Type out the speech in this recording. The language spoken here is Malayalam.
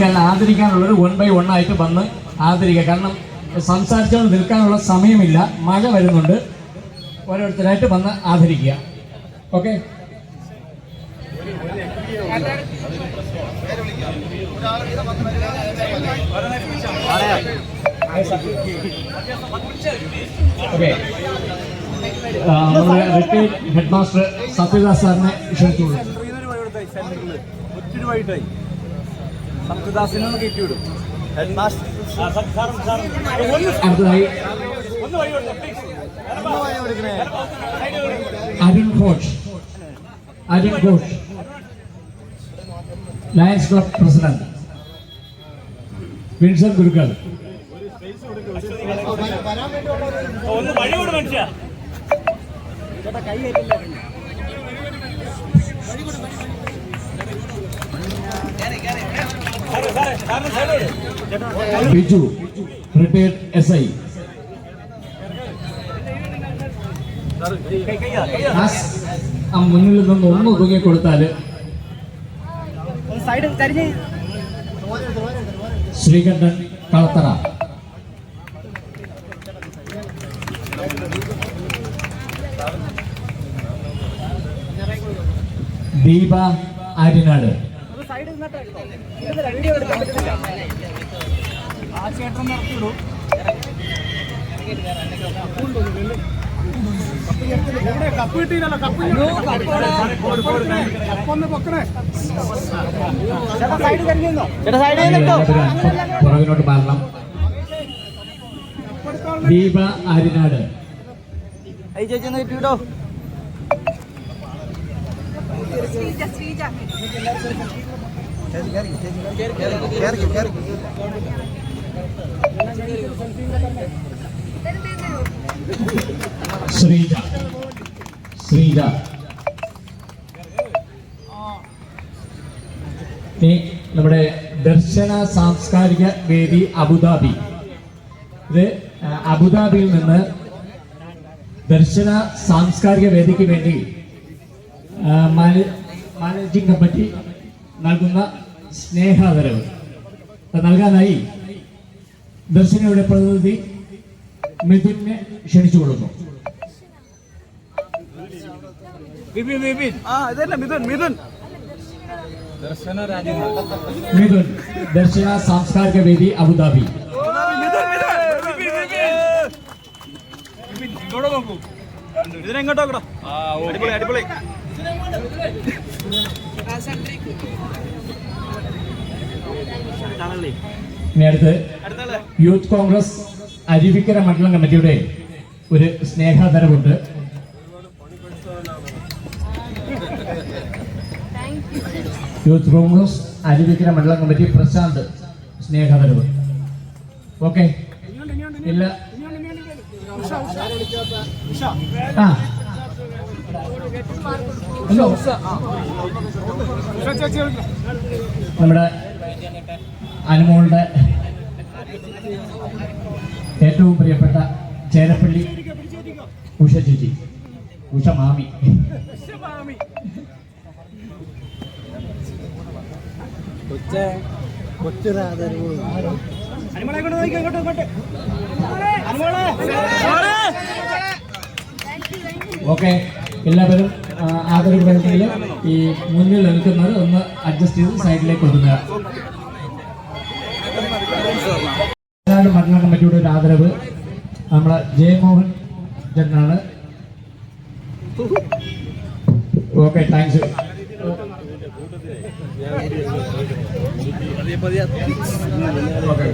കാരണം ആദരിക്കാനുള്ളത് വൺ ബൈ വൺ ആയിട്ട് വന്ന് ആദരിക്കുക. കാരണം സംസാരിച്ചുകൊണ്ട് നിൽക്കാനുള്ള സമയമില്ല. മഴ വരുന്നുണ്ട്. ഓരോരുത്തരായിട്ട് വന്ന് ആദരിക്കുക. ഓക്കെ ഓക്കെ നമ്മുടെ റിട്ടയർഡ് ഹെഡ് മാസ്റ്റർ സത്യദാസ് സാറിനെ ക്ഷണിച്ചുകൊള്ളു. ഒത്തിരി ഒന്ന് കയറ്റി വിടും headmaster Arun Ghosh. Arun Ghosh. Lions club president Vincent Gurukkal ഒന്ന് വഴി വിടും മനുഷ്യ. ബിജു റിട്ടയർഡ് എസ് ഐ ആ മുന്നിൽ നിന്ന് ഒന്ന് ഒതുങ്ങി കൊടുത്താൽ ശ്രീകണ്ഠൻ കളത്തറ ദീപ ആര്യനാട്. സൈഡ് വീഡിയോ എടുക്കാൻ പറ്റുന്നില്ല ആ ചേട്ടൻ നിർത്തിവിടും കപ്പ് കിട്ടിയില്ലല്ലോ കപ്പ് കപ്പൊന്ന് പൊക്കണേ. ചേട്ടാ സൈഡ് കരിഞ്ഞോ ചേട്ടാ സൈഡ് അല്പം പുറകിലോട്ട് മാറണം ദീപ ആര്യനാട് ഐ ചേച്ചി ഒന്ന് കിട്ടിയിട്ടോ? ശ്രീജ ശ്രീജ. ശ്രീജ ശ്രീജ നമ്മുടെ ദർശന സാംസ്കാരിക വേദി അബുദാബി ഇത് അബുദാബിയിൽ നിന്ന് ദർശന സാംസ്കാരിക വേദിക്ക് വേണ്ടി മാനേജിംഗ് കമ്മിറ്റി നൽകുന്ന സ്നേഹാദരവ്. നൽകാനായി ദർശനയുടെ പ്രതിനിധി മിഥുനെ ക്ഷണിച്ചു കൊടുക്കും മിഥുൻ ദർശന സാംസ്കാരിക വേദി അബുദാബി. ഇങ്ങോട്ട് നോക്കൂ. ഇതിനെങ്ങോട്ടോ അടിപൊളി അടിപൊളി. ഇനി അടുത്ത് അടുത്തല്ലേ യൂത്ത് കോൺഗ്രസ് അരുവിക്കര മണ്ഡലം കമ്മിറ്റിയുടെ ഒരു സ്നേഹാദരവുണ്ട്. താങ്ക് യൂത്ത് കോൺഗ്രസ് അരുവിക്കര മണ്ഡലം കമ്മിറ്റി പ്രശാന്ത് സ്നേഹാദരവ്. ഓക്കെ ഇല്ല. ആ. ഹലോ നമ്മുടെ അനുമോളുടെ ഏറ്റവും പ്രിയപ്പെട്ട ചേരപ്പള്ളി ഉഷ ചേച്ചി ഉഷ മാമി. ഓക്കെ എല്ലാവരും ആ, വേണമെങ്കിൽ ഈ മുന്നിൽ നിൽക്കുന്നത്. ഒന്ന് അഡ്ജസ്റ്റ് ചെയ്ത് സൈഡിലേക്ക് ഒതുങ്ങുക മണ്ഡല കമ്മിറ്റിയുടെ ഒരു ആദരവ്. നമ്മളെ ജയമോഹൻ ജനാണ്. Okay thanks okay.